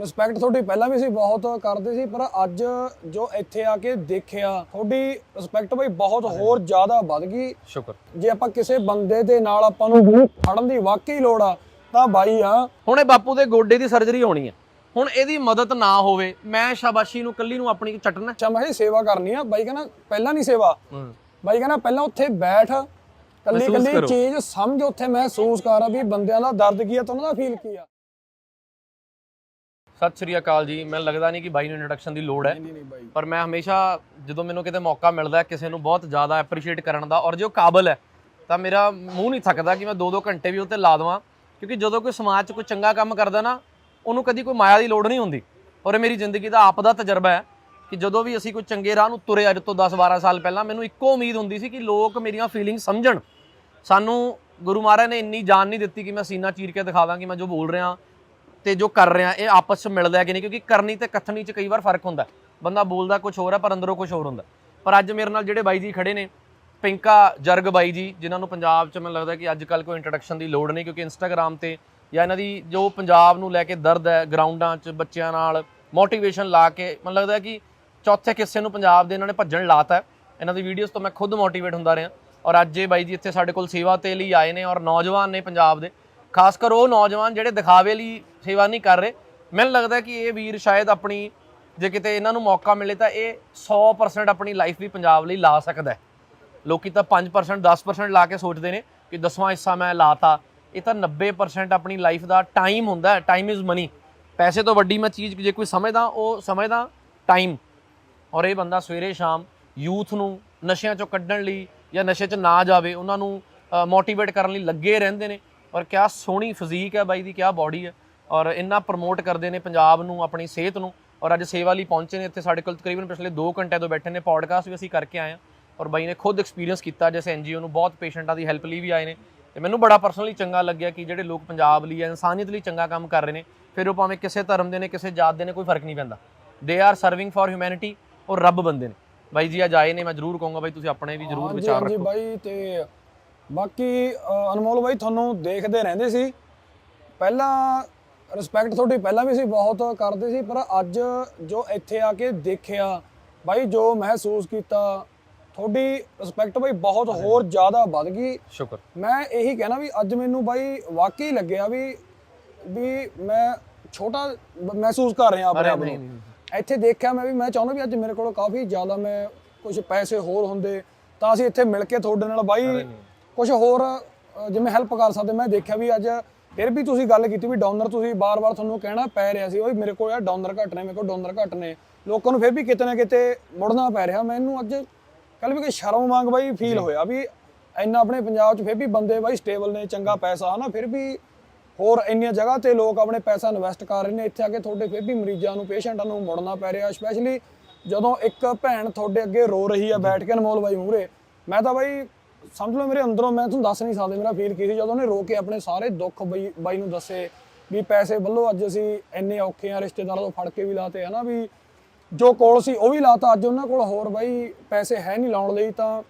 Respect ਤੁਹਾਡੀ ਪਹਿਲਾਂ ਵੀ ਅਸੀਂ ਬਹੁਤ ਕਰਦੇ ਸੀ ਪਰ ਅੱਜ ਜੋ ਇੱਥੇ ਆ ਕੇ ਦੇਖਿਆ ਤੁਹਾਡੀ ਰਿਸਪੈਕਟ ਬਈ ਬਹੁਤ ਹੋਰ ਜ਼ਿਆਦਾ ਵੱਧ ਗਈ। ਸ਼ੁਕਰ। ਜੇ ਆਪਾਂ ਕਿਸੇ ਬੰਦੇ ਦੇ ਨਾਲ ਆਪਾਂ ਨੂੰ ਫੜਨ ਦੀ ਵਾਕਈ ਲੋੜ ਆ ਤਾਂ ਬਾਈ ਆ। ਹੁਣ ਇਹ ਬਾਪੂ ਦੇ ਗੋਡੇ ਦੀ ਸਰਜਰੀ ਹੋਣੀ ਹੈ ਹੁਣ ਇਹਦੀ ਮਦਦ ਨਾ ਹੋਵੇ ਮੈਂ ਸ਼ਾਬਾਸ਼ੀ ਨੂੰ ਕੱਲੀ ਨੂੰ ਆਪਣੀ ਚਟਣਾ। ਕਿਹਾ ਸੇਵਾ ਕਰਨੀ ਆ। ਬਾਈ ਕਹਿੰਦਾ ਪਹਿਲਾਂ ਨਹੀਂ ਸੇਵਾ। ਬਾਈ ਕਹਿੰਦਾ ਪਹਿਲਾਂ ਉੱਥੇ ਬੈਠ। ਕੱਲੀ ਕੱਲੀ। ਚੀਜ਼ ਸਮਝ ਉੱਥੇ ਮਹਿਸੂਸ ਕਰ ਵੀ ਬੰਦਿਆਂ ਦਾ ਦਰਦ ਕੀ ਆ ਤੇ ਉਹਨਾਂ ਦਾ ਫੀਲ ਕੀ ਆ। ਸਤਿ ਸ਼੍ਰੀ ਅਕਾਲ ਜੀ। ਮੈਨੂੰ ਲੱਗਦਾ ਨਹੀਂ ਕਿ ਬਾਈ ਨੂੰ ਇੰਟਰੋਡਕਸ਼ਨ ਦੀ ਲੋੜ ਹੈ। ਨਹੀਂ ਨਹੀਂ ਬਾਈ। ਪਰ ਮੈਂ ਹਮੇਸ਼ਾ ਜਦੋਂ ਮੈਨੂੰ ਕਿਤੇ ਮੌਕਾ ਮਿਲਦਾ ਕਿਸੇ ਨੂੰ ਬਹੁਤ ਜ਼ਿਆਦਾ ਐਪਰੀਸ਼ੀਏਟ ਕਰਨ ਦਾ ਔਰ ਜੋ ਕਾਬਲ ਹੈ ਤਾਂ ਮੇਰਾ ਮੂੰਹ ਨਹੀਂ ਥੱਕਦਾ ਕਿ ਮੈਂ 2-2 ਘੰਟੇ ਵੀ ਉੱਤੇ ਲਾ ਦੇਵਾਂ। ਕਿਉਂਕਿ ਜਦੋਂ ਕੋਈ ਸਮਾਜ 'ਚ ਕੋਈ ਚੰਗਾ ਕੰਮ ਕਰਦਾ ਨਾ ਉਹਨੂੰ ਕਦੀ ਕੋਈ ਮਾਇਆ ਦੀ ਲੋੜ ਨਹੀਂ ਹੁੰਦੀ। ਔਰ ਇਹ ਮੇਰੀ ਜ਼ਿੰਦਗੀ ਦਾ ਆਪ ਦਾ ਤਜਰਬਾ ਹੈ ਕਿ ਜਦੋਂ ਵੀ ਅਸੀਂ ਕੋਈ ਚੰਗੇ ਰਾਹ ਨੂੰ ਤੁਰੇ ਅੱਜ ਤੋਂ 10-12 ਸਾਲ ਪਹਿਲਾਂ ਮੈਨੂੰ ਇੱਕੋ ਉਮੀਦ ਹੁੰਦੀ ਸੀ ਕਿ ਲੋਕ ਮੇਰੀਆਂ ਫੀਲਿੰਗ ਸਮਝਣ। ਸਾਨੂੰ ਗੁਰੂ ਮਹਾਰਾਜ ਨੇ ਇੰਨੀ ਜਾਨ ਨਹੀਂ ਦਿੱਤੀ ਕਿ ਮੈਂ ਸੀਨਾ ਚੀਰ ਕੇ ਦਿਖਾ ਦਾਂ ਕਿ ਮੈਂ ਜੋ ਬੋਲ ਰਿਹਾ ਤੇ ਜੋ ਕਰ ਰਿਹਾ ਇਹ ਆਪਸ ਵਿੱਚ ਮਿਲਦਾ ਹੈ ਕਿ ਨਹੀਂ? ਕਿਉਂਕਿ ਕਰਨੀ ਤੇ ਕਥਨੀ 'ਚ ਕਈ ਵਾਰ ਫ਼ਰਕ ਹੁੰਦਾ। ਬੰਦਾ ਬੋਲਦਾ ਕੁਝ ਹੋਰ ਹੈ ਪਰ ਅੰਦਰੋਂ ਕੁਝ ਹੋਰ ਹੁੰਦਾ। ਪਰ ਅੱਜ ਮੇਰੇ ਨਾਲ ਜਿਹੜੇ ਬਾਈ ਜੀ ਖੜੇ ਨੇ, ਪਿੰਕਾ ਜਰਗ ਬਾਈ ਜੀ, ਜਿਨ੍ਹਾਂ ਨੂੰ ਪੰਜਾਬ 'ਚ ਮੈਨੂੰ ਲੱਗਦਾ ਕਿ ਅੱਜ ਕੱਲ ਕੋਈ ਇੰਟਰੋਡਕਸ਼ਨ ਦੀ ਲੋੜ ਨਹੀਂ, ਕਿਉਂਕਿ ਇੰਸਟਾਗ੍ਰam ਤੇ ਜਾਂ ਇਹਨਾਂ ਦੀ ਜੋ ਪੰਜਾਬ ਨੂੰ ਲੈ ਕੇ ਦਰਦ ਹੈ ਗਰਾਊਂਡਾਂ 'ਚ, ਬੱਚਿਆਂ ਨਾਲ ਮੋਟੀਵੇਸ਼ਨ ਲਾ ਕੇ, ਮੈਨੂੰ ਲੱਗਦਾ ਕਿ ਚੌਥੇ ਕਿੱਸੇ ਨੂੰ ਪੰਜਾਬ ਦੇ ਇਹਨਾਂ ਨੇ ਭੱਜਣ ਲਾਤਾ ਹੈ। ਇਹਨਾਂ ਦੀ ਵੀਡੀਓਜ਼ ਤੋਂ ਮੈਂ ਖੁਦ ਮੋਟੀਵੇਟ ਹੁੰਦਾ ਰਿਹਾ। ਔਰ ਅੱਜ ਇਹ ਬਾਈ ਜੀ ਇੱਥੇ ਸਾਡੇ ਕੋਲ ਸੇਵਾ ਤੇ ਲਈ ਆਏ ਨੇ ਔਰ ਨੌਜਵਾਨ ਨੇ ਪੰਜਾਬ ਦੇ। ਖਾਸ ਕਰ ਉਹ ਨੌਜਵਾਨ ਜਿਹੜੇ ਦਿਖਾਵੇ ਲਈ ਸੇਵਾ ਨਹੀਂ ਕਰ ਰਹੇ। ਮੈਨੂੰ ਲੱਗਦਾ ਕਿ ਇਹ ਵੀਰ ਸ਼ਾਇਦ ਆਪਣੀ, ਜੇ ਕਿਤੇ ਇਹਨਾਂ ਨੂੰ ਮੌਕਾ ਮਿਲੇ ਤਾਂ ਇਹ 100% ਆਪਣੀ ਲਾਈਫ ਵੀ ਪੰਜਾਬ ਲਈ ਲਾ ਸਕਦਾ ਹੈ। ਲੋਕੀ ਤਾਂ 5% 10% ਲਾ ਕੇ ਸੋਚਦੇ ਨੇ ਕਿ ਦਸਵਾਂ ਹਿੱਸਾ ਮੈਂ ਲਾਤਾ। ਇਹ ਤਾਂ 90% ਆਪਣੀ ਲਾਈਫ ਦਾ ਟਾਈਮ ਹੁੰਦਾ ਹੈ। ਟਾਈਮ ਇਜ਼ ਮਨੀ ਪੈਸੇ ਤੋਂ ਵੱਡੀ ਮੈਂ ਚੀਜ਼ ਜੇ ਕੋਈ ਸਮਝਦਾ, ਉਹ ਸਮਝਦਾ ਟਾਈਮ ਔਰ ਇਹ ਬੰਦਾ ਸਵੇਰੇ ਸ਼ਾਮ ਯੂਥ ਨੂੰ ਨਸ਼ਿਆਂ ਚੋਂ ਕੱਢਣ ਲਈ ਜਾਂ ਨਸ਼ੇ 'ਚ ਨਾ ਜਾਵੇ, ਉਹਨਾਂ ਨੂੰ ਮੋਟੀਵੇਟ ਕਰਨ ਲਈ ਲੱਗੇ ਰਹਿੰਦੇ ਨੇ। ਔਰ ਕਿਆ ਸੋਹਣੀ ਫਿਜ਼ੀਕ ਹੈ ਬਾਈ ਦੀ ਕਿਆ ਬਾਡੀ ਹੈ। ਔਰ ਇੰਨਾ ਪ੍ਰਮੋਟ ਕਰਦੇ ਨੇ ਪੰਜਾਬ ਨੂੰ ਆਪਣੀ ਸਿਹਤ ਨੂੰ। ਔਰ ਅੱਜ ਸੇਵਾ ਲਈ ਪਹੁੰਚੇ ਨੇ ਇੱਥੇ ਸਾਡੇ ਕੋਲ ਤਕਰੀਬਨ ਪਿਛਲੇ 2 ਘੰਟੇ ਤੋਂ ਬੈਠੇ ਨੇ ਪੋਡਕਾਸਟ ਵੀ ਅਸੀਂ ਕਰਕੇ ਆਏ ਹਾਂ। ਔਰ ਬਾਈ ਨੇ ਖੁਦ ਐਕਸਪੀਰੀਅੰਸ ਕੀਤਾ ਜਿਸ ਐਨਜੀਓ ਨੂੰ ਬਹੁਤ ਪੇਸ਼ੈਂਟਾਂ ਦੀ ਹੈਲਪ ਲਈ ਵੀ ਆਏ ਨੇ। ਤੇ ਮੈਨੂੰ ਬੜਾ ਪਰਸਨਲੀ ਚੰਗਾ ਲੱਗਿਆ ਕਿ ਜਿਹੜੇ ਲੋਕ ਪੰਜਾਬ ਲਈ ਇਨਸਾਨੀਅਤ ਲਈ ਚੰਗਾ ਕੰਮ ਕਰ ਰਹੇ ਨੇ ਫਿਰ ਉਹ ਭਾਵੇਂ ਕਿਸੇ ਧਰਮ ਦੇ ਨੇ ਕਿਸੇ ਜਾਤ ਦੇ ਨੇ ਕੋਈ ਫ਼ਰਕ ਨਹੀਂ ਪੈਂਦਾ। They are serving for humanity ਔਰ ਰੱਬ ਬੰਦੇ ਨੇ। ਬਾਈ ਜੀ ਅੱਜ ਆਏ ਨੇ ਮੈਂ ਜ਼ਰੂਰ ਕਹੂੰਗਾ ਬਾਈ ਤੁਸੀਂ ਆਪਣੇ ਵੀ ਜ਼ਰੂਰ ਵਿਚਾਰ ਰੱਖੋ। ਬਾਈ ਤੇ ਬਾਕੀ ਅ, ਅਨਮੋਲ ਬਾਈ ਤੁਹਾਨੂੰ ਦੇਖਦੇ ਰਹਿੰਦੇ ਸੀ। ਪਹਿਲਾਂ ਰਿਸਪੈਕਟ ਤੁਹਾਡੀ ਪਹਿਲਾਂ ਵੀ ਅਸੀਂ ਬਹੁਤ ਕਰਦੇ ਸੀ ਪਰ ਅੱਜ ਜੋ ਇੱਥੇ ਆ ਕੇ ਦੇਖਿਆ ਬਾਈ ਜੋ ਮਹਿਸੂਸ ਕੀਤਾ ਤੁਹਾਡੀ ਰਿਸਪੈਕਟ ਬਾਈ ਬਹੁਤ ਹੋਰ ਜ਼ਿਆਦਾ ਵੱਧ ਗਈ। ਸ਼ੁਕਰ। ਮੈਂ ਇਹੀ ਕਹਿਣਾ ਵੀ ਅੱਜ ਮੈਨੂੰ ਬਾਈ ਵਾਕਈ ਲੱਗਿਆ ਵੀ ਵੀ ਮੈਂ ਛੋਟਾ ਬ- ਮਹਿਸੂਸ ਕਰ ਰਿਹਾ ਆਪਣੇ ਆਪ ਨੂੰ। ਇੱਥੇ ਦੇਖਿਆ ਮੈਂ ਵੀ ਮੈਂ ਚਾਹੁੰਦਾ ਵੀ ਅੱਜ ਮੇਰੇ ਕੋਲ ਕਾਫੀ ਜ਼ਿਆਦਾ ਮੈਂ ਕੁਝ ਪੈਸੇ ਹੋਰ ਹੁੰਦੇ। ਤਾਂ ਅਸੀਂ ਇੱਥੇ ਮਿਲ ਕੇ ਤੁਹਾਡੇ ਨਾਲ ਬਾਈ ਕੁਝ ਹੋਰ ਅ, ਜਿਵੇਂ ਹੈਲਪ ਕਰ ਸਕਦੇ। ਮੈਂ ਦੇਖਿਆ ਵੀ ਅੱਜ ਫਿਰ ਵੀ ਤੁਸੀਂ ਗੱਲ ਕੀਤੀ ਵੀ ਡੋਨਰ ਤੁਸੀਂ ਬਾਰ-ਬਾਰ ਤੁਹਾਨੂੰ ਕਹਿਣਾ ਪੈ ਰਿਹਾ ਸੀ ਓਏ ਮੇਰੇ ਕੋਲ ਯਾਰ ਡੋਨਰ ਘੱਟ ਨੇ ਮੇਰੇ ਕੋਲ ਡੋਨਰ ਘੱਟ ਨੇ। ਲੋਕਾਂ ਨੂੰ ਫਿਰ ਵੀ ਕਿਤੇ ਨਾ ਕਿਤੇ ਮੁੜਨਾ ਪੈ ਰਿਹਾ। ਮੈਨੂੰ ਅੱਜ ਕੱਲ ਵੀ ਕੋਈ ਸ਼ਰਮ ਵਾਂਗ ਬਾਈ ਫੀਲ ਹੋਇਆ ਵੀ ਇੰਨਾ ਆਪਣੇ ਪੰਜਾਬ 'ਚ ਫਿਰ ਵੀ ਬੰਦੇ ਬਾਈ ਸਟੇਬਲ ਨੇ ਚੰਗਾ ਪੈਸਾ ਹਨਾ ਫਿਰ ਵੀ ਹੋਰ ਇੰਨੀਆਂ ਜਗ੍ਹਾ ਤੇ ਲੋਕ ਆਪਣੇ ਪੈਸਾ ਇਨਵੈਸਟ ਕਰ ਰਹੇ ਨੇ। ਇੱਥੇ ਆ ਕੇ ਤੁਹਾਡੇ ਫਿਰ ਵੀ ਮਰੀਜ਼ਾਂ ਨੂੰ ਪੇਸ਼ੈਂਟਾਂ ਨੂੰ ਮੁੜਨਾ ਪੈ ਰਿਹਾ ਸਪੈਸ਼ਲੀ ਜਦੋਂ ਇੱਕ ਭੈਣ ਤੁਹਾਡੇ ਅੱਗੇ ਰੋ ਰਹੀ ਆ ਬੈਠ ਕੇ ਅਨਮੋਲ ਬਾਈ ਮੂਹਰੇ। ਮੈਂ ਤਾਂ ਬਾਈ ਸਮਝ ਲਓ ਮੇਰੇ ਅੰਦਰੋਂ, ਮੈਂ ਤੁਹਾਨੂੰ ਦੱਸ ਨਹੀਂ ਸਕਦਾ ਮੇਰਾ ਫੀਲ ਕੀ ਸੀ। ਜਦੋਂ ਉਹਨੇ ਰੋ ਕੇ ਆਪਣੇ ਸਾਰੇ ਦੁੱਖ ਬਈ, ਬਾਈ ਨੂੰ ਦੱਸੇ ਵੀ ਪੈਸੇ ਵੱਲੋਂ ਅੱਜ ਅਸੀਂ ਇੰਨੇ ਔਖੇ ਆ, ਰਿਸ਼ਤੇਦਾਰਾਂ ਤੋਂ ਫੜ ਕੇ ਵੀ ਲਾਤੇ, ਹਨਾ ਵੀ ਜੋ ਕੋਲ ਸੀ ਉਹ ਵੀ ਲਾਤਾ। ਅੱਜ ਉਹਨਾਂ ਕੋਲ ਹੋਰ ਬਾਈ ਪੈਸੇ ਹੈ ਨਹੀਂ ਲਾਉਣ ਲਈ ਤਾਂ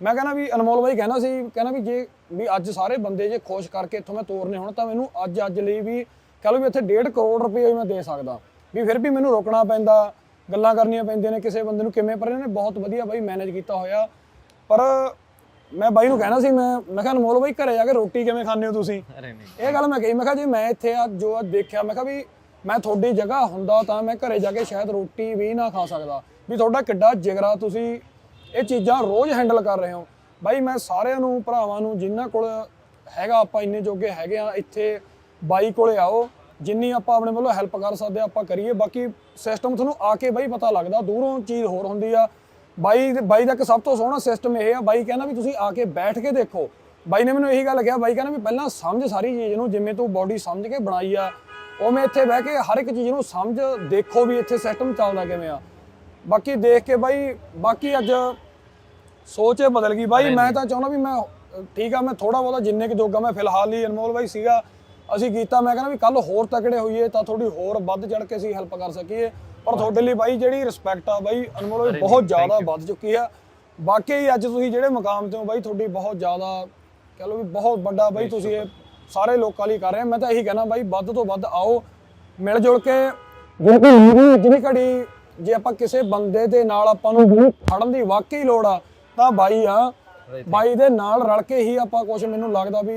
ਮੈਂ ਕਹਿੰਦਾ ਵੀ ਅਨਮੋਲ ਬਾਈ ਕਹਿੰਦਾ ਸੀ, ਕਹਿੰਦਾ ਵੀ ਜੇ, ਵੀ ਅੱਜ ਸਾਰੇ ਬੰਦੇ ਜੇ ਖੁਸ਼ ਕਰਕੇ ਇੱਥੋਂ ਮੈਂ ਤੋਰਨੇ ਹੁਣ ਤਾਂ ਮੈਨੂੰ ਅੱਜ ਅੱਜ ਲਈ ਵੀ ਕਹ ਲਓ ਵੀ ਇੱਥੇ 1.5 ਕਰੋੜ ਰੁਪਏ ਵੀ ਮੈਂ ਦੇ ਸਕਦਾ। ਵੀ ਫਿਰ ਵੀ ਮੈਨੂੰ ਰੋਕਣਾ ਪੈਂਦਾ, ਗੱਲਾਂ ਕਰਨੀਆਂ ਪੈਂਦੀਆਂ ਨੇ ਕਿਸੇ ਬੰਦੇ ਨੂੰ ਕਿਵੇਂ, ਪਰ ਇਹਨੇ ਬਹੁਤ ਵਧੀਆ ਬਾਈ ਮੈਨੇਜ ਕੀਤਾ ਹੋਇਆ। ਪਰ ਮੈਂ ਬਾਈ ਨੂੰ ਕਹਿਣਾ ਸੀ ਮੈਂ ਮੈਂ ਕਿਹਾ ਅਨਮੋਲ ਬਾਈ ਘਰੇ ਜਾ ਕੇ ਰੋਟੀ ਕਿਵੇਂ ਖਾਂਦੇ ਹੋ ਤੁਸੀਂ? ਅਰੇ ਨਹੀਂ। ਇਹ ਗੱਲ ਮੈਂ ਕਹੀ ਮੈਂ ਕਿਹਾ ਜੇ ਮੈਂ ਇੱਥੇ ਆ ਜੋ ਅੱਜ ਦੇਖਿਆ ਮੈਂ ਕਿਹਾ ਵੀ ਮੈਂ ਤੁਹਾਡੀ ਜਗ੍ਹਾ ਹੁੰਦਾ ਤਾਂ ਮੈਂ ਘਰੇ ਜਾ ਕੇ ਸ਼ਾਇਦ ਰੋਟੀ ਵੀ ਨਾ ਖਾ ਸਕਦਾ। ਵੀ ਤੁਹਾਡਾ ਕਿੱਡਾ ਜਿਗਰਾ ਤੁਸੀਂ ਇਹ ਚੀਜ਼ਾਂ ਰੋਜ਼ ਹੈਂਡਲ ਕਰ ਰਹੇ ਹੋ। ਬਾਈ ਮੈਂ ਸਾਰਿਆਂ ਨੂੰ ਭਰਾਵਾਂ ਨੂੰ ਜਿਨ੍ਹਾਂ ਕੋਲ ਹੈਗਾ ਆਪਾਂ ਇੰਨੇ ਜੋਗੇ ਹੈਗੇ ਆ ਇੱਥੇ ਬਾਈ ਕੋਲੇ ਆਓ ਜਿੰਨੀ ਆਪਾਂ ਆਪਣੇ ਵੱਲੋਂ ਹੈਲਪ ਕਰ ਸਕਦੇ ਆ ਆਪਾਂ ਕਰੀਏ। ਬਾਕੀ ਸਿਸਟਮ ਤੁਹਾਨੂੰ ਆ ਕੇ ਬਾਈ ਪਤਾ ਲੱਗਦਾ ਦੂਰੋਂ ਚੀਜ਼ ਹੋਰ ਹੁੰਦੀ ਆ ਬਾਈ ਬਾਈ ਦਾ ਇੱਕ ਸਭ ਤੋਂ ਸੋਹਣਾ ਸਿਸਟਮ ਇਹ ਆ ਬਾਈ ਕਹਿੰਦਾ ਵੀ ਤੁਸੀਂ ਆ ਕੇ ਬੈਠ ਕੇ ਦੇਖੋ। ਬਾਈ ਨੇ ਮੈਨੂੰ ਇਹੀ ਗੱਲ ਕਿਹਾ ਬਾਈ ਕਹਿੰਦਾ ਵੀ ਪਹਿਲਾਂ ਸਮਝ ਸਾਰੀ ਚੀਜ਼ ਨੂੰ ਜਿਵੇਂ ਤੂੰ ਬਾਡੀ ਸਮਝ ਕੇ ਬਣਾਈ ਆ ਉਵੇਂ ਇੱਥੇ ਬਹਿ ਕੇ ਹਰ ਇੱਕ ਚੀਜ਼ ਨੂੰ ਸਮਝ ਦੇਖੋ ਵੀ ਇੱਥੇ ਸਿਸਟਮ ਚੱਲਦਾ ਕਿਵੇਂ ਆ। ਬਾਕੀ ਦੇਖ ਕੇ ਬਾਈ ਬਾਕੀ ਅੱਜ ਸੋਚ ਬਦਲ ਗਈ। ਬਾਈ ਮੈਂ ਤਾਂ ਚਾਹੁੰਦਾ ਵੀ ਮੈਂ ਠੀਕ ਆ ਮੈਂ ਥੋੜਾ ਬਹੁਤਾ ਜਿੰਨੇ ਕਿ ਜੋਗਾ ਮੈਂ ਫਿਲਹਾਲ ਹੀ ਅਨਮੋਲ ਬਾਈ ਸੀਗਾ। ਅਸੀਂ ਕੀਤਾ ਮੈਂ ਕਹਿੰਦਾ ਵੀ ਕੱਲ ਹੋਰ ਤਕੜੇ ਹੋਈਏ ਤਾਂ ਥੋੜੀ ਹੋਰ ਵੱਧ ਚੜ ਕੇ ਅਸੀਂ ਹੈਲਪ ਕਰ ਸਕੀਏ। ਪਰ ਤੁਹਾਡੇ ਲਈ ਬਾਈ ਜਿਹੜੀ ਰਿਸਪੈਕਟ ਆ ਬਾਈ ਅਨਮੋਲ ਬਾਈ ਬਹੁਤ ਜ਼ਿਆਦਾ ਵੱਧ ਚੁੱਕੀ ਆ। ਵਾਕਈ ਅੱਜ ਤੁਸੀਂ ਜਿਹੜੇ ਮਕਾਮ ਤੇ ਹੋ ਬਾਈ ਤੁਹਾਡੀ ਬਹੁਤ ਜ਼ਿਆਦਾ ਕਹ ਲਓ ਵੀ ਬਹੁਤ ਵੱਡਾ ਬਾਈ ਤੁਸੀਂ ਇਹ ਸਾਰੇ ਲੋਕਾਂ ਲਈ ਕਰ ਰਹੇ ਮੈਂ ਤਾਂ ਇਹੀ ਕਹਿਣਾ ਬਾਈ ਵੱਧ ਤੋਂ ਵੱਧ ਆਓ ਮਿਲ ਜੁਲ ਕੇ। ਜੇ। ਕੋਈ ਲੀਡਰ ਜਿਹੜੀ ਘੜੀ ਜੇ ਆਪਾਂ ਕਿਸੇ ਬੰਦੇ ਦੇ ਨਾਲ ਆਪਾਂ ਨੂੰ ਫੜਨ ਦੀ ਵਾਕਈ ਲੋੜ ਆ ਤਾਂ ਬਾਈ ਆ ਬਾਈ ਦੇ ਨਾਲ ਰਲ ਕੇ ਹੀ ਆਪਾਂ ਕੁਝ ਮੈਨੂੰ ਲੱਗਦਾ ਵੀ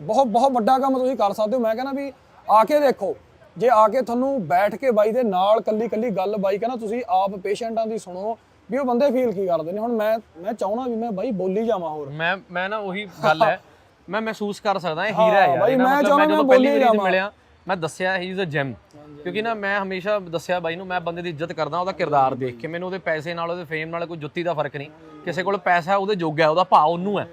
ਬਹੁਤ ਬਹੁਤ ਵੱਡਾ ਕੰਮ ਤੁਸੀਂ ਕਰ ਸਕਦੇ ਹੋ। ਮੈਂ ਕਹਿੰਦਾ ਵੀ ਆ ਕੇ ਦੇਖੋ ਜੇ ਆ ਕੇ ਤੁਹਾਨੂੰ ਬੈਠ ਕੇ ਬਾਈ ਦੇ ਨਾਲ ਕੱਲੀ ਕੱਲੀ ਗੱਲ ਬਾਈ ਕਹਿੰਦਾ ਤੁਸੀਂ ਆਪ ਪੇਸ਼ੈਂਟਾਂ ਦੀ ਸੁਣੋ ਵੀ ਉਹ ਬੰਦੇ ਫੀਲ ਕੀ ਕਰਦੇ ਨੇ। ਹੁਣ ਮੈਂ ਮੈਂ ਚਾਹਣਾ ਵੀ ਮੈਂ ਬਾਈ ਬੋਲੀ ਜਾਵਾਂ ਹੋਰ। ਮੈਂ ਮੈਂ ਨਾ ਉਹੀ ਗੱਲ ਹੈ ਮੈਂ ਮਹਿਸੂਸ ਕਰ ਸਕਦਾ ਇਹ ਹੀਰਾ ਹੈ ਯਾਰ ਬਾਈ, ਮੈਂ ਜਦੋਂ ਮੈਂ ਬੋਲੀ ਜਾਵਾਂ। ਮਿਲਿਆ ਮੈਂ ਦੱਸਿਆ ਹੀ ਇਜ਼ ਅ ਜੈਮ ਕਿਉਂਕਿ ਨਾ ਮੈਂ ਹਮੇਸ਼ਾ ਦੱਸਿਆ ਬਾਈ ਨੂੰ ਮੈਂ ਬੰਦੇ ਦੀ ਇੱਜ਼ਤ ਕਰਦਾ ਉਹਦਾ ਕਿਰਦਾਰ ਦੇਖ ਕੇ। ਮੈਨੂੰ ਉਹਦੇ ਪੈਸੇ ਨਾਲ ਉਹਦੇ ਫੇਮ ਨਾਲ ਕੋਈ ਜੁੱਤੀ ਦਾ ਫ਼ਰਕ ਨਹੀਂ। ਕਿਸੇ ਕੋਲ ਪੈਸਾ ਉਹਦੇ ਜੋਗਾ ਹੈ ਉਹਦਾ ਭਾਅ ਉਹਨੂੰ ਹੈ।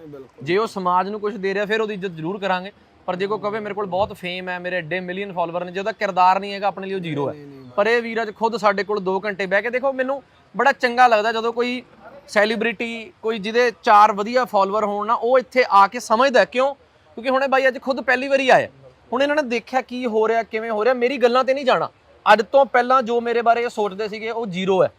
ਜੇ ਉਹ ਸਮਾਜ ਨੂੰ ਕੁਝ ਦੇ ਰਿਹਾ ਫਿਰ ਉਹਦੀ ਇੱਜ਼ਤ ਜ਼ਰੂਰ ਕਰਾਂਗੇ। ਪਰ ਜੇ ਕੋਈ ਕਵੇ ਮੇਰੇ ਕੋਲ ਬਹੁਤ ਫੇਮ ਹੈ ਮੇਰੇ ਐਡੇ ਮਿਲੀਅਨ ਫਾਲੋਅਰ ਨੇ ਜੇ ਉਹਦਾ ਕਿਰਦਾਰ ਨਹੀਂ ਹੈਗਾ ਆਪਣੇ ਲਈ ਉਹ ਜ਼ੀਰੋ ਹੈ। ਪਰ ਇਹ ਵੀਰ ਅੱਜ ਖੁਦ ਸਾਡੇ ਕੋਲ 2 ਘੰਟੇ ਬਹਿ ਕੇ ਦੇਖੋ ਮੈਨੂੰ ਬੜਾ ਚੰਗਾ ਲੱਗਦਾ ਜਦੋਂ ਕੋਈ ਸੈਲੀਬ੍ਰਿਟੀ ਕੋਈ ਜਿਹਦੇ ਚਾਰ ਵਧੀਆ ਫਾਲੋਅਰ ਹੋਣ ਨਾ ਉਹ ਇੱਥੇ ਆ ਕੇ ਸਮਝਦਾ। ਕਿਉਂ? ਕਿਉਂਕਿ ਹੁਣੇ ਬਾਈ ਅੱਜ ਖੁਦ ਪਹਿਲੀ ਵਾਰੀ ਆਇਆ। ਹੁਣ ਇਹਨਾਂ ਨੇ ਦੇਖਿਆ ਕੀ ਹੋ ਰਿਹਾ, ਕਿਵੇਂ ਹੋ ਰਿਹਾ, ਮੇਰੀ ਗੱਲਾਂ ਤੇ ਨਹੀਂ ਜਾਣਾ। ਅੱਜ ਤੋਂ ਪਹਿਲਾਂ ਜੋ ਮੇਰੇ ਬਾਰੇ ਇਹ ਸੋਚਦੇ ਸੀਗੇ, ਉਹ ਜ਼ੀਰੋ ਹੈ।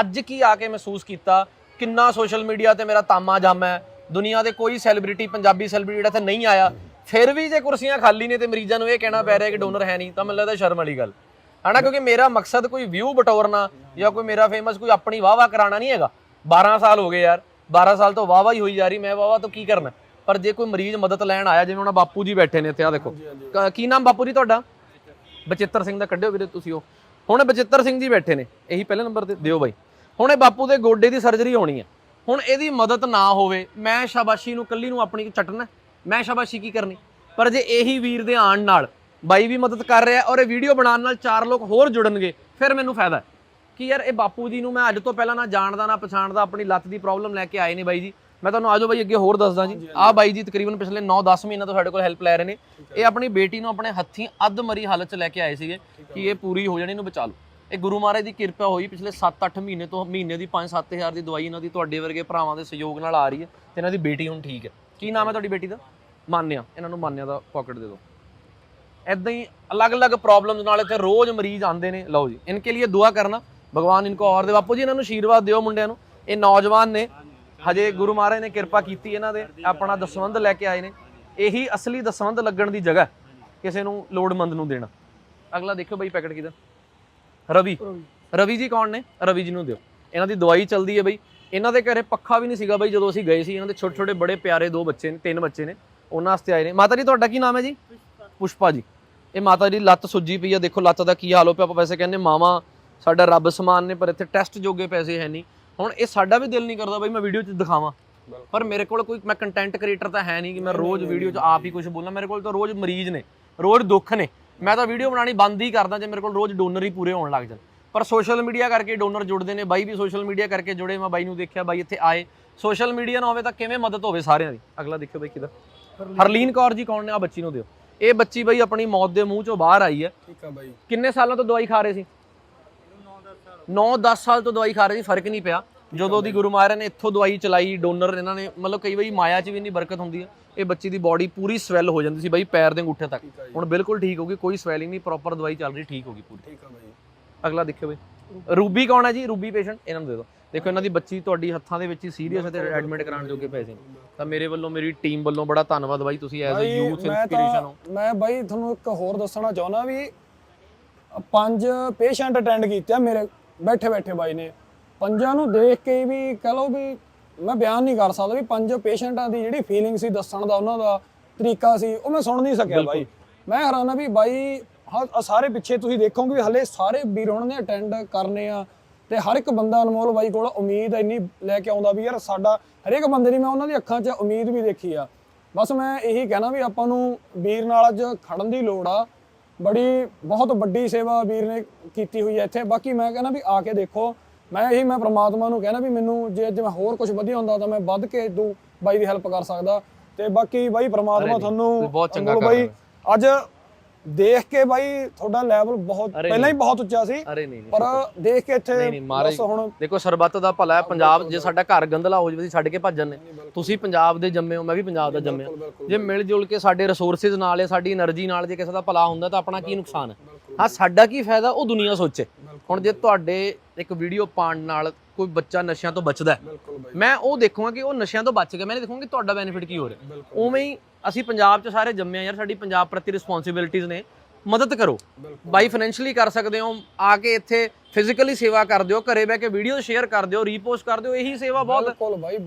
ਅੱਜ ਕੀ ਆ ਕੇ ਮਹਿਸੂਸ ਕੀਤਾ? ਕਿੰਨਾ ਸੋਸ਼ਲ ਮੀਡੀਆ ਤੇ ਮੇਰਾ ਤਾਮਾ ਜਾਮਾ ਹੈ? ਦੁਨੀਆ ਦੇ ਕੋਈ ਸੈਲੀਬ੍ਰਿਟੀ, ਪੰਜਾਬੀ ਸੈਲੀਬ੍ਰਿਟੀ ਇੱਥੇ ਨਹੀਂ ਆਇਆ। ਫਿਰ ਵੀ ਜੇ ਕੁਰਸੀਆਂ ਖਾਲੀ ਨੇ ਤੇ ਮਰੀਜ਼ਾਂ ਨੂੰ ਇਹ ਕਹਿਣਾ ਪੈ ਰਿਹਾ ਕਿ ਡੋਨਰ ਹੈ ਨਹੀਂ, ਤਾਂ ਮੈਨੂੰ ਲੱਗਦਾ ਸ਼ਰਮ ਵਾਲੀ ਗੱਲ। ਹਨਾ, ਕਿਉਂਕਿ ਮੇਰਾ ਮਕਸਦ ਕੋਈ ਵਿਊ ਬਟੋਰਨਾ ਜਾਂ ਕੋਈ ਮੇਰਾ ਫੇਮਸ ਕੋਈ ਆਪਣੀ ਵਾਵਾ ਕਰਾਣਾ ਨਹੀਂ ਹੈਗਾ। 12 ਸਾਲ ਹੋ ਗਏ ਯਾਰ 12 ਸਾਲ ਤੋਂ ਵਾਵਾ ਹੀ ਹੋਈ ਜਾ ਰਹੀ, ਮੈਂ ਵਾਵਾ ਤੋਂ ਕੀ ਕਰਨਾ? ਪਰ ਜੇ ਕੋਈ ਮਰੀਜ਼ ਮਦਦ ਲੈਣ ਆਇਆ ਜਿਵੇਂ ਹੁਣ ਬਾਪੂ ਜੀ ਬੈਠੇ ਨੇ ਇੱਥੇ ਆ ਦੇਖੋ। ਕ- ਕੀ ਨਾਮ ਬਾਪੂ ਜੀ ਤੁਹਾਡਾ? ਬਚਿੱਤਰ ਸਿੰਘ ਦਾ ਕੱਢਿਓ ਵੀਰੇ ਤੁਸੀਂ ਉਹ। ਹੁਣ ਬਚਿੱਤਰ ਸਿੰਘ ਜੀ ਬੈਠੇ ਨੇ ਇਹੀ ਪਹਿਲੇ ਨੰਬਰ ਤੇ ਦਿਓ ਬਾਈ। ਹੁਣ ਇਹ ਬਾਪੂ ਦੇ ਗੋਡੇ ਦੀ ਸਰਜਰੀ ਹੋਣੀ ਹੈ ਹੁਣ ਇਹਦੀ ਮਦਦ ਨਾ ਹੋਵੇ ਮੈਂ ਸ਼ਾਬਾਸ਼ੀ ਨੂੰ ਕੱਲੀ ਨੂੰ ਆਪਣੀ ਚਟਣਾ ਮੈਂ ਸ਼ਾਬਾਸ਼ੀ ਕੀ ਕਰਨੀ? ਪਰ ਜੇ ਇਹੀ ਵੀਰ ਦੇ ਆਣ ਨਾਲ ਬਾਈ ਵੀ ਮਦਦ ਕਰ ਰਿਹਾ ਔਰ ਇਹ ਵੀਡੀਓ ਬਣਾਉਣ ਨਾਲ ਚਾਰ ਲੋਕ ਹੋਰ ਜੁੜਨਗੇ ਫਿਰ ਮੈਨੂੰ ਫਾਇਦਾ ਹੈ। ਕਿ ਯਾਰ ਇਹ ਬਾਪੂ ਜੀ ਨੂੰ ਮੈਂ ਅੱਜ ਤੋਂ ਪਹਿਲਾਂ ਨਾ ਜਾਣਦਾ ਨਾ ਪਛਾਣਦਾ ਆਪਣੀ ਲੱਤ ਦੀ ਪ੍ਰੋਬਲਮ ਲੈ ਕੇ ਆਏ ਨੇ ਬਾਈ ਜੀ। ਮੈਂ ਤੁਹਾਨੂੰ ਆਜੋ ਬਾਈ ਅੱਗੇ ਹੋਰ ਦੱਸਦਾ ਜੀ। ਆ ਬਾਈ ਜੀ ਤਕਰੀਬਨ ਪਿਛਲੇ 9-10 ਮਹੀਨਿਆਂ ਤੋਂ ਸਾਡੇ ਕੋਲ ਹੈਲਪ ਲੈ ਰਹੇ ਨੇ। ਇਹ ਆਪਣੀ ਬੇਟੀ ਨੂੰ ਆਪਣੇ ਹੱਥੀਂ ਅੱਧ ਮਰੀ ਹਾਲਤ 'ਚ ਲੈ ਕੇ ਆਏ ਸੀਗੇ ਕਿ ਇਹ ਪੂਰੀ ਹੋ ਜਾਣੀ ਇਹਨੂੰ ਬਚਾ ਲਓ। ਇਹ ਗੁਰੂ ਮਹਾਰਾਜ ਦੀ ਕਿਰਪਾ ਹੋਈ ਪਿਛਲੇ 7-8 ਮਹੀਨੇ ਤੋਂ ਮਹੀਨੇ ਦੀ 5-7000 ਦੀ ਦਵਾਈ ਇਹਨਾਂ ਦੀ ਤੁਹਾਡੇ ਵਰਗੇ ਭਰਾਵਾਂ ਦੇ ਸਹਿਯੋਗ ਨਾਲ ਆ ਰਹੀ ਹੈ ਤੇ ਇਹਨਾਂ ਦੀ ਬੇਟੀ ਹੁਣ ਠੀਕ ਹੈ। ਕੀ ਨਾਮ ਹੈ ਤੁਹਾਡੀ ਬੇਟੀ ਦਾ? ਮਾਨਿਆ। ਇਹਨਾਂ ਨੂੰ ਮਾਨਿਆ ਦਾ ਪਾਕਟ ਦੇ ਦੋ ਐਦਾਂ ਹੀ ਅਲੱਗ-ਅਲੱਗ ਪ੍ਰੋਬਲਮਸ ਨਾਲ ਇੱਥੇ ਰੋਜ਼ ਮਰੀਜ਼ ਆਉਂਦੇ ਨੇ। ਲਓ ਜੀ ਇਨਕੇ ਲਈ ਦੁਆ ਕਰਨਾ। ਭਗਵਾਨ ਇਨਕੋ ਔਰ ਦੇ। ਬਾਪੂ ਜੀ ਇਹਨਾਂ ਨੂੰ ਆਸ਼ੀਰਵਾਦ ਦਿਓ ਮੁੰਡਿਆਂ ਨੂੰ। ਇਹ ਨੌਜਵਾਨ ਨੇ ਹਜੇ ਗੁਰੂ ਮਹਾਰਾਜ ਨੇ ਕਿਰਪਾ ਕੀਤੀ ਇਹਨਾਂ ਦੇ ਆਪਣਾ ਦਸਵੰਧ ਲੈ ਕੇ ਆਏ ਨੇ। ਇਹੀ ਅਸਲੀ ਦਸਵੰਧ ਲੱਗਣ ਦੀ ਜਗ੍ਹਾ ਕਿਸੇ ਨੂੰ ਲੋੜਮੰਦ ਨੂੰ ਦੇਣਾ। ਅਗਲਾ ਦੇਖੋ ਬਈ ਪੈਕਟ ਕਿਹਦਾ। ਰਵੀ। ਰਵੀ। ਜੀ ਕੌਣ ਨੇ? ਰਵੀ ਜੀ ਨੂੰ ਦਿਓ। ਇਹਨਾਂ ਦੀ ਦਵਾਈ ਚੱਲਦੀ ਹੈ ਬਈ। ਇਹਨਾਂ ਦੇ ਘਰੇ ਪੱਖਾ ਵੀ ਨਹੀਂ ਸੀਗਾ ਬਈ ਜਦੋਂ ਅਸੀਂ ਗਏ ਸੀ ਇਹਨਾਂ ਦੇ ਛੋਟੇ ਛੋਟੇ ਬੜੇ ਪਿਆਰੇ ਦੋ ਬੱਚੇ ਨੇ ਤਿੰਨ ਬੱਚੇ ਨੇ ਉਹਨਾਂ ਵਾਸਤੇ ਆਏ ਨੇ। ਮਾਤਾ ਜੀ ਤੁਹਾਡਾ ਕੀ ਨਾਮ ਹੈ ਜੀ? ਪੁਸ਼ਪਾ। ਜੀ। ਇਹ ਮਾਤਾ ਦੀ ਲੱਤ ਸੁੱਜੀ ਪਈ ਆ। ਦੇਖੋ ਲੱਤ ਦਾ ਕੀ ਹਾਲ ਹੋ ਪਿਆ? ਆਪਾਂ ਵੈਸੇ ਕਹਿੰਦੇ ਮਾਵਾ ਸਾਡਾ ਰੱਬ ਸਮਾਨ ਨੇ ਪਰ ਇੱਥੇ ਟੈਸਟ ਜੋਗੇ ਪੈਸੇ ਹੈ ਨਹੀਂ। ਹੁਣ ਇਹ ਸਾਡਾ ਵੀ ਦਿਲ ਨਹੀਂ ਕਰਦਾ ਬਈ ਮੈਂ ਵੀਡੀਓ 'ਚ ਦਿਖਾਵਾਂ। ਪਰ ਮੇਰੇ ਕੋਲ ਕੋਈ ਮੈਂ ਕੰਟੈਂਟ ਕ੍ਰੀਏਟਰ ਤਾਂ ਹੈ ਨਹੀਂ ਕਿ ਮੈਂ ਰੋਜ਼ ਵੀਡੀਓ 'ਚ ਆਪ ਹੀ ਕੁਝ ਬੋਲਾਂ। ਮੇਰੇ ਕੋਲ ਤਾਂ ਰੋਜ਼ ਮਰੀਜ਼ ਨੇ ਰੋਜ਼ ਦੁੱਖ ਨੇ। ਮੈਂ ਤਾਂ ਵੀਡੀਓ ਬਣਾਣੀ ਬੰਦ ਹੀ ਕਰਦਾ ਜੇ ਮੇਰੇ ਕੋਲ ਰੋਜ਼ ਡੋਨਰ ਹੀ ਪੂਰੇ ਹੋਣ ਲੱਗ ਜਾਣ। ਪਰ ਸੋਸ਼ਲ ਮੀਡੀਆ ਕਰਕੇ ਡੋਨਰ ਜੁੜਦੇ ਨੇ ਬਾਈ ਵੀ ਸੋਸ਼ਲ ਮੀਡੀਆ ਕਰਕੇ ਜੁੜੇ। ਮੈਂ ਬਾਈ ਨੂੰ ਦੇਖਿਆ ਬਾਈ ਇੱਥੇ ਆਏ। ਸੋਸ਼ਲ ਮੀਡੀਆ ਨਾ ਹੋਵੇ ਤਾਂ ਕਿਵੇਂ ਮਦਦ ਹੋਵੇ ਸਾਰਿਆਂ ਦੀ? ਅਗਲਾ ਦੇਖਿਓ ਬਾਈ ਕਿਦਾ ਹਰਲੀਨ। ਕੌਰ ਜੀ ਕੌਣ ਨੇ? ਆ ਬੱਚੀ ਨੂੰ ਦਿਓ। ਇਹ ਬੱਚੀ ਬਈ ਆਪਣੀ ਮੌਤ ਦੇ ਮੂੰਹ ਚੋਂ ਬਾਹਰ ਆਈ ਹੈ। ਠੀਕ ਆ ਬਾਈ। ਕਿੰਨੇ ਸਾਲਾਂ ਤੋਂ ਦਵਾਈ ਖਾ ਰਹੇ ਸੀ? 9-10 ਸਾਲ ਤੋਂ ਦਵਾਈ ਖਾ ਰਹੇ ਸੀ ਫ਼ਰਕ ਨਹੀਂ ਪਿਆ। ਜਦੋਂ ਦੀ ਗੁਰੂ ਮਹਾਰਾਜ ਨੇ ਇੱਥੋਂ ਦਵਾਈ ਚਲਾਈ ਡੋਨਰ ਇਹਨਾਂ ਨੇ ਮਤਲਬ ਕਈ ਵਾਰੀ ਮਾਇਆ 'ਚ ਵੀ ਇੰਨੀ ਬਰਕਤ ਹੁੰਦੀ ਹੈ ਇਹ ਬੱਚੀ ਦੀ ਬਾਡੀ ਪੂਰੀ ਸਵੈਲ ਹੋ ਜਾਂਦੀ ਸੀ ਬਾਈ ਪੈਰ ਦੇ ਅੰਗੂਠੇ ਤੱਕ। ਹੁਣ ਬਿਲਕੁਲ ਠੀਕ ਹੋ ਗਈ ਕੋਈ ਸਵੈਲਿੰਗ ਨਹੀਂ ਪ੍ਰੋਪਰ ਦਵਾਈ ਚੱਲ ਰਹੀ ਠੀਕ ਹੋ ਗਈ ਪੂਰੀ। ਠੀਕ ਆ ਬਾਈ। ਅਗਲਾ ਦੇਖਿਓ ਬਈ। ਰੂਬੀ ਕੌਣ ਹੈ ਜੀ? ਰੂਬੀ ਪੇਸ਼ੈਂਟ ਇਹਨਾਂ ਨੂੰ ਦੇ ਦਿਓ। ਦੇਖੋ ਇਹਨਾਂ ਦੀ ਬੱਚੀ ਤੁਹਾਡੀ ਹੱਥਾਂ ਦੇ ਵਿੱਚ ਹੀ ਸੀਰੀਅਸ ਹੈ ਤੇ ਐਡਮਿਟ ਕਰਾਉਣ ਜੋਗੇ ਪੈਸੇ ਤਾਂ ਮੇਰੇ ਵੱਲੋਂ ਮੇਰੀ ਟੀਮ ਵੱਲੋਂ ਬੜਾ ਧੰਨਵਾਦ ਬਾਈ ਤੁਸੀਂ ਐਜ਼ ਅ ਯੂਥ ਇਨਸਪੀਰੇਸ਼ਨ ਹੋ। ਮੈਂ ਬਾਈ ਤੁਹਾਨੂੰ ਇੱਕ ਹੋਰ ਦੱਸਣਾ ਚਾਹੁੰਦਾ ਵੀ ਪੰਜ ਪੇਸ਼ੈਂਟ ਅਟੈਂਡ ਕੀਤੇ ਆ ਮੇਰੇ ਬੈਠੇ ਬੈਠੇ ਬਾਈ ਨੇ। ਪੰਜਾਂ ਨੂੰ ਦੇਖ ਕੇ ਵੀ ਕਹ ਲਓ ਵੀ ਮੈਂ ਬਿਆਨ ਨਹੀਂ ਕਰ ਸਕਦਾ ਵੀ ਪੰਜ ਪੇਸ਼ੈਂਟਾਂ ਦੀ ਜਿਹੜੀ ਫੀਲਿੰਗ ਸੀ ਦੱਸਣ ਦਾ ਉਹਨਾਂ ਦਾ ਤਰੀਕਾ ਸੀ ਉਹ ਮੈਂ ਸੁਣ ਨਹੀਂ ਸਕਿਆ ਬਾਈ। ਮੈਂ ਹੈਰਾਨ ਆ ਵੀ ਬਾਈ ਸਾਰੇ ਪਿੱਛੇ ਤੁਸੀਂ ਦੇਖੋਗੇ ਵੀ ਹਲੇ ਸਾਰੇ ਵੀਰ ਉਹਨਾਂ ਨੇ ਅਟੈਂਡ ਕਰਨੇ ਆ ਤੇ ਹਰ ਇੱਕ ਬੰਦਾ ਅਨਮੋਲ ਬਾਈ ਕੋਲ ਉਮੀਦ ਇੰਨੀ ਲੈ ਕੇ ਆਉਂਦਾ ਵੀ ਯਾਰ ਸਾਡਾ ਹਰੇਕ ਬੰਦੇ ਦੀ ਮੈਂ ਉਹਨਾਂ ਦੀ ਅੱਖਾਂ 'ਚ ਉਮੀਦ ਵੀ ਦੇਖੀ ਆ। ਬਸ ਮੈਂ ਇਹੀ ਕਹਿਣਾ ਵੀ ਆਪਾਂ ਨੂੰ ਵੀਰ ਨਾਲ ਅੱਜ ਖੜਨ ਦੀ ਲੋੜ ਆ। ਬੜੀ ਬਹੁਤ ਵੱਡੀ ਸੇਵਾ ਵੀਰ ਨੇ ਕੀਤੀ ਹੋਈ ਹੈ ਇੱਥੇ। ਬਾਕੀ ਮੈਂ ਕਹਿੰਦਾ ਵੀ ਆ ਕੇ ਦੇਖੋ। ਮੈਂ ਇਹੀ ਮੈਂ ਪ੍ਰਮਾਤਮਾ ਨੂੰ ਕਹਿਣਾ ਵੀ ਮੈਨੂੰ ਜੇ ਅੱਜ ਮੈਂ ਹੋਰ ਕੁਝ ਵਧੀਆ ਹੁੰਦਾ ਤਾਂ ਮੈਂ ਵੱਧ ਕੇ ਦੂ ਬਾਈ ਦੀ ਹੈਲਪ ਕਰ ਸਕਦਾ। ਤੇ ਬਾਕੀ ਬਾਈ ਪ੍ਰਮਾਤਮਾ ਤੁਹਾਨੂੰ ਬਹੁਤ ਚੰਗਾ ਬਾਈ ਅੱਜ ਦੇਖ ਕੇ ਬਾਈ ਤੁਹਾਡਾ ਲੈਵਲ ਬਹੁਤ ਪਹਿਲਾਂ ਹੀ ਬਹੁਤ ਉੱਚਾ ਸੀ ਪਰ ਦੇਖ ਕੇ ਇੱਥੇ ਬਸ ਹੁਣ ਦੇਖੋ ਸਰਬੱਤ ਦਾ ਭਲਾ ਹੈ। ਪੰਜਾਬ ਜੇ ਸਾਡਾ ਘਰ ਗੰਦਲਾ ਹੋ ਜਵੇ ਛੱਡ ਕੇ ਭੱਜਣ ਨੇ ਤੁਸੀਂ ਪੰਜਾਬ ਦੇ ਜੰਮੇ ਹੋ ਮੈਂ ਵੀ ਪੰਜਾਬ ਦਾ ਜੰਮਿਆ। ਜੇ ਮਿਲ ਜੁਲ ਕੇ ਸਾਡੇ ਰਿਸੋਰਸਿਸ ਨਾਲ ਹੈ ਸਾਡੀ એનર્ਜੀ ਨਾਲ ਜੇ ਕਿਸੇ ਦਾ ਭਲਾ ਹੁੰਦਾ ਤਾਂ ਆਪਣਾ ਕੀ ਨੁਕਸਾਨ ਹੈ? ਹਾਂ ਸਾਡਾ ਕੀ ਫਾਇਦਾ? ਉਹ ਦੁਨੀਆ ਸੋਚੇ। ਹੁਣ ਜੇ ਤੁਹਾਡੇ ਇੱਕ ਵੀਡੀਓ ਪਾਉਣ ਨਾਲ ਕੋਈ ਬੱਚਾ ਨਸ਼ਿਆਂ ਤੋਂ ਬਚਦਾ ਹੈ, ਬਿਲਕੁਲ ਬਾਈ। ਮੈਂ ਉਹ ਦੇਖੂੰਗਾ ਕਿ ਉਹ ਨਸ਼ਿਆਂ ਤੋਂ ਬਚ ਗਿਆ। ਮੈਂ ਨਹੀਂ ਦੇਖੂੰਗਾ ਕਿ ਤੁਹਾਡਾ ਬੈਨੀਫਿਟ ਕੀ ਹੋ ਰਿਹਾ। ਉਵੇਂ ਹੀ ਅਸੀਂ ਪੰਜਾਬ 'ਚ ਸਾਰੇ ਜੰਮੇ ਆ ਯਾਰ ਸਾਡੀ ਪੰਜਾਬ ਪ੍ਰਤੀ ਰਿਸਪੌਂਸਿਬਿਲਿਟੀਆਂ ਨੇ। ਮਦਦ ਕਰੋ। ਬਾਈ ਫਾਈਨੈਂਸ਼ੀਅਲੀ ਕਰ ਸਕਦੇ ਹੋ ਆ ਕੇ ਇੱਥੇ ਫਿਜ਼ੀਕਲੀ ਸੇਵਾ ਕਰ ਦਿਓ ਘਰੇ ਬਹਿ ਕੇ ਵੀਡੀਓ ਸ਼ੇਅਰ ਕਰ ਦਿਓ ਰੀਪੋਸਟ ਕਰ ਦਿਓ ਇਹੀ ਸੇਵਾ ਬਹੁਤ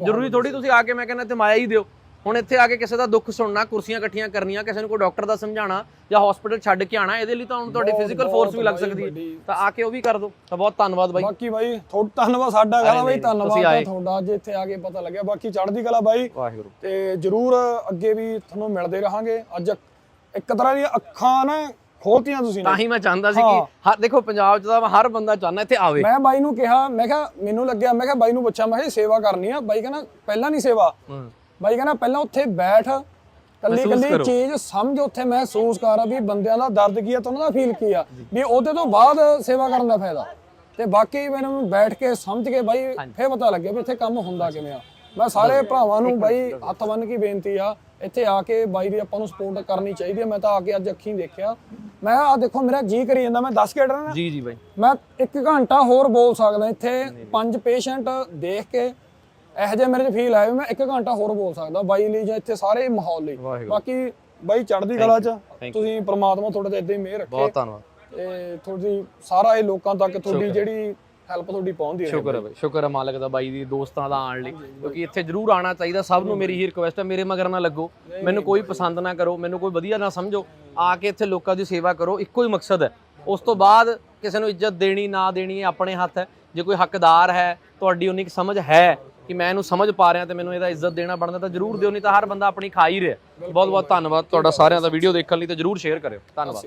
ਜ਼ਰੂਰੀ ਥੋੜੀ ਤੁਸੀਂ ਆ ਕੇ ਮੈਂ ਕਹਿੰਦਾ ਇੱਥੇ ਮਾਇਆ ਹੀ ਦਿਓ। ਹੁਣ ਇੱਥੇ ਆ ਕੇ ਕਿਸੇ ਦਾ ਦੁੱਖ ਸੁਣਨਾ ਕੁਰਸੀਆਂ ਇਕੱਠੀਆਂ ਕਰਨੀਆਂ ਕਿਸੇ ਨੂੰ ਕੋਈ ਡਾਕਟਰ ਦਾ ਸਮਝਾਉਣਾ ਜਾਂ ਹਸਪੀਟਲ ਛੱਡ ਕੇ ਆਣਾ ਇਹਦੇ ਲਈ ਤਾਂ ਹੁਣ ਤੁਹਾਡੀ ਫਿਜ਼ੀਕਲ ਫੋਰਸ ਵੀ ਲੱਗ ਸਕਦੀ ਹੈ। ਤਾਂ ਆ ਕੇ ਉਹ ਵੀ ਕਰ ਦਿਓ ਤਾਂ ਬਹੁਤ ਧੰਨਵਾਦ ਬਾਈ। ਬਾਕੀ ਬਾਈ ਤੁਹਾਡਾ ਧੰਨਵਾਦ ਸਾਡਾ ਕਹਣਾ ਬਾਈ ਧੰਨਵਾਦ। ਤੁਹਾਡਾ ਅੱਜ ਇੱਥੇ ਆ ਕੇ ਪਤਾ ਲੱਗਿਆ। ਬਾਕੀ ਚੜ੍ਹਦੀ ਕਲਾ ਬਾਈ ਵਾਹਿਗੁਰੂ। ਤੇ ਜਰੂਰ ਅੱਗੇ ਵੀ ਤੁਹਾਨੂੰ ਮਿਲਦੇ ਰਹਾਂਗੇ। ਅੱਜ ਇੱਕ ਤਰ੍ਹਾਂ ਦੀਆਂ ਅੱਖਾਂ ਨਾ ਖੋਲਤੀਆਂ ਤੁਸੀਂ ਨੇ। ਤਾਂ ਹੀ ਮੈਂ ਚਾਹੁੰਦਾ ਸੀ ਕਿ ਹਰ ਦੇਖੋ ਪੰਜਾਬ 'ਚ ਤਾਂ ਹਰ ਬੰਦਾ ਚਾਹੁੰਦਾ ਇੱਥੇ ਆਵੇ। ਮੈਂ ਬਾਈ ਨੂੰ ਕਿਹਾ ਮੈਂ ਕਿਹਾ ਮੈਨੂੰ ਲੱਗਿਆ ਮੈਂ ਕਿਹਾ ਬਾਈ ਨੂੰ ਪੁੱਛਿਆ ਮੈਂ ਕਿਹਾ ਸੇਵਾ ਕਰਨੀ ਆ। ਬਾਈ ਕਹਿੰਦਾ ਪਹਿਲਾਂ ਨਹੀਂ ਸੇਵਾ। ਹੂੰ। ਬਾਈ ਕਹਿੰਦਾ ਪਹਿਲਾਂ ਉੱਥੇ ਬੈਠ ਕੱਲੀ ਕੱਲੀ। ਚੀਜ਼ ਸਮਝ ਉੱਥੇ ਮਹਿਸੂਸ ਕਰ ਆ ਵੀ ਬੰਦਿਆਂ ਦਾ ਦਰਦ ਕੀ ਆ ਤੇ ਉਹਨਾਂ ਦਾ ਫੀਲ ਕੀ ਆ? ਵੀ ਉਹਦੇ ਤੋਂ ਬਾਅਦ ਸੇਵਾ ਕਰਨ ਦਾ ਫਾਇਦਾ। ਤੇ ਬਾਕੀ ਮੈਨੂੰ ਬੈਠ ਕੇ ਸਮਝ ਕੇ ਬਾਈ ਫੇਰ ਪਤਾ ਲੱਗਿਆ ਵੀ ਇੱਥੇ ਕੰਮ ਹੁੰਦਾ ਕਿਵੇਂ ਆ। ਮੈਂ ਸਾਰੇ ਭਰਾਵਾਂ ਨੂੰ ਬਾਈ ਹੱਥ ਬੰਨ ਕੇ ਬੇਨਤੀ ਆ ਇੱਥੇ ਆ ਕੇ ਬਾਈ ਦੀ ਆਪਾਂ ਨੂੰ ਸਪੋਰਟ ਕਰਨੀ ਚਾਹੀਦੀ ਆ। ਮੈਂ ਤਾਂ ਆ ਕੇ ਅੱਜ ਅੱਖੀਂ ਦੇਖਿਆ। ਮੈਂ ਆ ਦੇਖੋ ਮੇਰਾ ਜੀ ਕਰੀ ਜਾਂਦਾ ਮੈਂ 10 ਕੇ ਨਾ। ਜੀ ਜੀ ਬਾਈ। ਮੈਂ ਇੱਕ ਘੰਟਾ ਹੋਰ ਬੋਲ ਸਕਦਾ ਇੱਥੇ ਪੰਜ ਪੇਸ਼ੈਂਟ ਦੇਖ ਕੇ ਇਹੋ ਜਿਹੇ ਮੇਰੇ ਚ ਫੀਲ ਆਇਆ ਵੀ ਮੈਂ ਇੱਕ ਘੰਟਾ ਹੋਰ ਬੋਲ ਸਕਦਾ ਬਾਈ ਲਈ ਜਾਂ ਇੱਥੇ ਸਾਰੇ ਮਾਹੌਲ ਲਈ। ਵਾਹਿਗੁਰੂ। ਬਾਕੀ ਬਾਈ ਚੜ੍ਹਦੀ ਕਲਾ ਚ you. ਤੁਸੀਂ ਪ੍ਰਮਾਤਮਾ ਤੁਹਾਡੇ ਤੇ ਇਦਾਂ ਹੀ ਮਿਹਰ ਰੱਖੇ। ਬਹੁਤ ਧੰਨਵਾਦ। ਤੇ ਤੁਹਾਡੀ ਸਾਰਾ ਇਹ ਲੋਕਾਂ ਤੱਕ ਤੁਹਾਡੀ ਜਿਹੜੀ ਹੈਲਪ ਤੁਹਾਡੀ ਪਹੁੰਚਦੀ ਰਹੇ ਸ਼ੁਕਰ ਹੈ ਬਾਈ। ਸ਼ੁਕਰ ਹੈ ਮਾਲਕ ਦਾ ਬਾਈ ਦੀ ਦੋਸਤਾਂ ਦਾ ਆਉਣ ਲਈ। ਕਿਉਂਕਿ ਇੱਥੇ ਜ਼ਰੂਰ ਆਉਣਾ ਚਾਹੀਦਾ। ਸਭ ਨੂੰ ਮੇਰੀ ਹੀ ਰਿਕੁਐਸਟ ਹੈ ਮੇਰੇ ਮਗਰ ਨਾ ਲੱਗੋ। ਮੈਨੂੰ ਕੋਈ ਪਸੰਦ ਨਾ ਕਰੋ ਮੈਨੂੰ ਕੋਈ ਵਧੀਆ ਨਾ ਸਮਝੋ। ਆ ਕੇ ਇੱਥੇ ਲੋਕਾਂ ਦੀ ਸੇਵਾ ਕਰੋ ਇੱਕੋ ਹੀ ਮਕਸਦ ਹੈ। ਉਸ ਤੋਂ ਬਾਅਦ ਕਿਸੇ ਨੂੰ ਇੱਜ਼ਤ ਦੇਣੀ ਨਾ ਦੇਣੀ ਇਹ ਆਪਣੇ ਹੱਥ ਹੈ। ਜੇ ਕੋਈ ਹੱਕਦਾਰ ਹੈ ਤੁਹਾਡੀ ਉਨੀ ਕੁ ਸਮਝ ਹੈ ਕਿ ਮੈਂ ਇਹਨੂੰ ਸਮਝ ਪਾ ਰਿਹਾ ਤੇ ਮੈਨੂੰ ਇਹਦਾ ਇੱਜ਼ਤ ਦੇਣਾ ਬਣਦਾ, ਤਾਂ ਜ਼ਰੂਰ ਦਿਓ, ਨਹੀਂ ਤਾਂ ਹਰ ਬੰਦਾ ਆਪਣੀ ਖਾ ਹੀ ਰਿਹਾ। ਬਹੁਤ ਬਹੁਤ ਧੰਨਵਾਦ ਤੁਹਾਡਾ ਸਾਰਿਆਂ ਦਾ ਵੀਡੀਓ ਦੇਖਣ ਲਈ ਤੇ ਜ਼ਰੂਰ ਸ਼ੇਅਰ ਕਰਿਓ। ਧੰਨਵਾਦ।